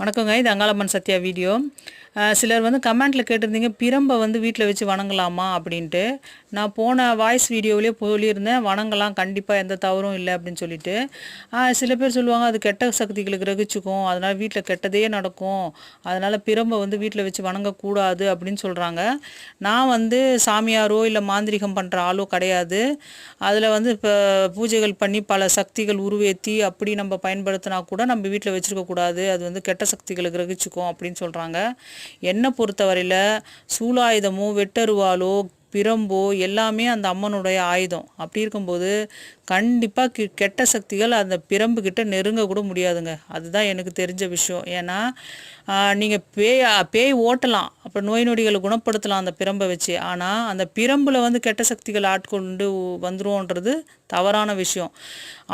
வணக்கங்க இது அங்காளம்மன் சத்யா வீடியோ. சிலர் வந்து கமெண்ட்டில் கேட்டிருந்தீங்க பிரம்பை வந்து வீட்டில் வச்சு வணங்கலாமா அப்படின்ட்டு. நான் போன வாய்ஸ் வீடியோவிலே சொல்லியிருந்தேன் வணங்கலாம் கண்டிப்பாக எந்த தவறும் இல்லை அப்படின்னு சொல்லிட்டு. சில பேர் சொல்லுவாங்க அது கெட்ட சக்திகளை கிரகிச்சுக்கும் அதனால் வீட்டில் கெட்டதே நடக்கும் அதனால் பிரம்பை வந்து வீட்டில் வச்சு வணங்கக்கூடாது அப்படின்னு சொல்கிறாங்க நான் வந்து சாமியாரோ இல்லை மாந்திரிகம் பண்ணுற ஆளோ கிடையாது. அதில் வந்து இப்போ பூஜைகள் பண்ணி பல சக்திகள் உருவேற்றி அப்படி நம்ம பயன்படுத்தினா கூட நம்ம வீட்டில் வச்சுருக்கக்கூடாது. அது வந்து கெட்ட சக்திகளை கிரகிச்சுக்கும் அப்படின்னு சொல்கிறாங்க என்னை பொறுத்தவரையில் சூலாயுதமோ வெட்டருவாலோ பிரம்போ எல்லாமே அந்த அம்மனுடைய ஆயுதம். அப்படி இருக்கும்போது கண்டிப்பாக கி கெட்ட சக்திகள் அந்த பிரம்புக்கிட்ட நெருங்கக்கூட முடியாதுங்க. அதுதான் எனக்கு தெரிஞ்ச விஷயம். ஏன்னா நீங்கள் பேய் பேய் ஓட்டலாம். அப்புறம் நோய் நொடிகளை குணப்படுத்தலாம் அந்த பிரம்பை வச்சு. ஆனால் அந்த பிரம்பில் வந்து கெட்ட சக்திகள் ஆட்கொண்டு வந்துருவோன்றது தவறான விஷயம்.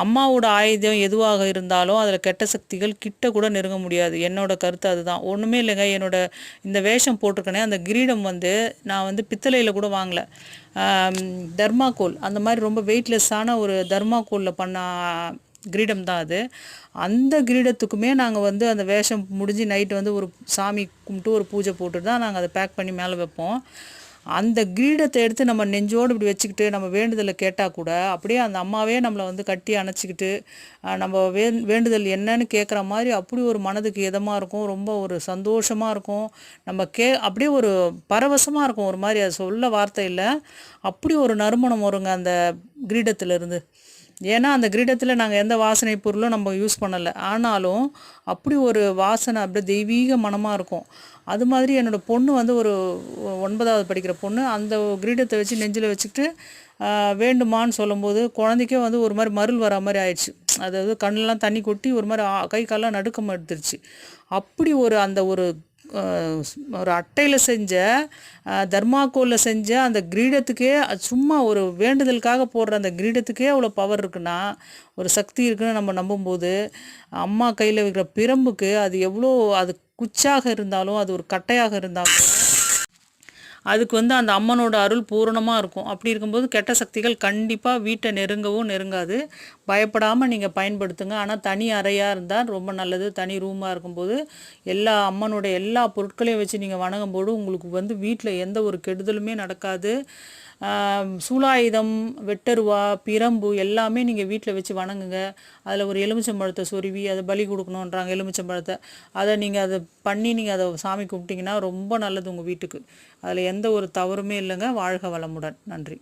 அம்மாவோட ஆயுதம் எதுவாக இருந்தாலும் அதில் கெட்ட சக்திகள் கிட்ட கூட நெருங்க முடியாது. என்னோட கருத்து அதுதான். ஒன்றுமே இல்லைங்க. என்னோட இந்த வேஷம் போட்டிருக்கனே அந்த கிரீடம் வந்து நான் வந்து பித்தளையில் கூட வாங்கல தர்மாகோல். அந்த மாதிரி ரொம்ப வெயிட்லெஸ்ஸான ஒரு தர்மாகோலில் பண்ண கிரீடம் தான் அது. அந்த கிரீடத்துக்குமே நாங்கள் வந்து அந்த வேஷம் முடிஞ்சு நைட்டு வந்து ஒரு சாமி கும்பிட்டு ஒரு பூஜை போட்டு தான் நாங்கள் அதை பேக் பண்ணி மேலே வைப்போம். அந்த கிரீடத்தை எடுத்து நம்ம நெஞ்சோடு இப்படி வச்சுக்கிட்டு நம்ம வேண்டுதலை கேட்டால் கூட அப்படியே அந்த அம்மாவே நம்மளை வந்து கட்டி அணைச்சிக்கிட்டு நம்ம வே வேண்டுதல் என்னன்னு கேட்குற மாதிரி அப்படி ஒரு மனதுக்கு இதமாக இருக்கும் ரொம்ப ஒரு சந்தோஷமாக இருக்கும். நம்ம கே அப்படியே ஒரு பரவசமாக இருக்கும். ஒரு மாதிரி அது சொல்ல வார்த்தை இல்லை. அப்படி ஒரு நறுமணம் வருங்க அந்த கிரீடத்திலிருந்து. ஏன்னா அந்த கிரீடத்தில் நாங்கள் எந்த வாசனை பொருளும் நம்ம யூஸ் பண்ணலை. ஆனாலும் அப்படி ஒரு வாசனை அப்படியே தெய்வீக மனமாக இருக்கும். அது மாதிரி என்னோடய பொண்ணு வந்து ஒரு ஒன்பதாவது படிக்கிற பொண்ணு. அந்த கிரீடத்தை வச்சு நெஞ்சில் வச்சுக்கிட்டு வேண்டுமான்னு சொல்லும்போது குழந்தைக்கே வந்து ஒரு மாதிரி மருள் வர மாதிரி ஆயிடுச்சு. அதாவது கண்ணெலாம் தண்ணி கொட்டி ஒரு மாதிரி கை காலெலாம் நடுக்கம் எடுத்துருச்சு. அப்படி ஒரு அந்த ஒரு ஒரு அட்டையில் செஞ்ச தர்மாக்கோலில் செஞ்ச அந்த கிரீடத்துக்கே அது சும்மா ஒரு வேண்டுதலுக்காக போடுற அந்த கிரீடத்துக்கே அவ்வளோ பவர் இருக்குன்னா ஒரு சக்தி இருக்குன்னு நம்ம நம்பும்போது அம்மா கையில் வைக்கிற பிரம்புக்கு அது எவ்வளோ அது குச்சாக இருந்தாலும் அது ஒரு கட்டையாக இருந்தாலும் அதுக்கு வந்து அந்த அம்மனோட அருள் பூரணமாக இருக்கும். அப்படி இருக்கும்போது கெட்ட சக்திகள் கண்டிப்பாக வீட்டை நெருங்கவும் நெருங்காது. பயப்படாமல் நீங்கள் பயன்படுத்துங்க. ஆனால் தனி அறையாக இருந்தால் ரொம்ப நல்லது. தனி ரூமாக இருக்கும்போது எல்லா அம்மனோட எல்லா பொருட்களையும் வச்சு நீங்கள் வணங்கும்போது உங்களுக்கு வந்து வீட்டில் எந்த ஒரு கெடுதலுமே நடக்காது. சூலாயுதம் வெட்டருவா பிரம்பு எல்லாமே நீங்கள் வீட்டில் வச்சு வணங்குங்க. அதில் ஒரு எலுமிச்சம்பழத்தை சொருவி அதை பலி கொடுக்கணுன்றாங்க எலுமிச்சம்பழத்தை. அதை நீங்கள் அதை பண்ணி நீங்கள் அதை சாமி கும்பிட்டிங்கன்னா ரொம்ப நல்லது உங்கள் வீட்டுக்கு. அதில் எந்த ஒரு தவறுமே இல்லைங்க. வாழ்க வளமுடன். நன்றி.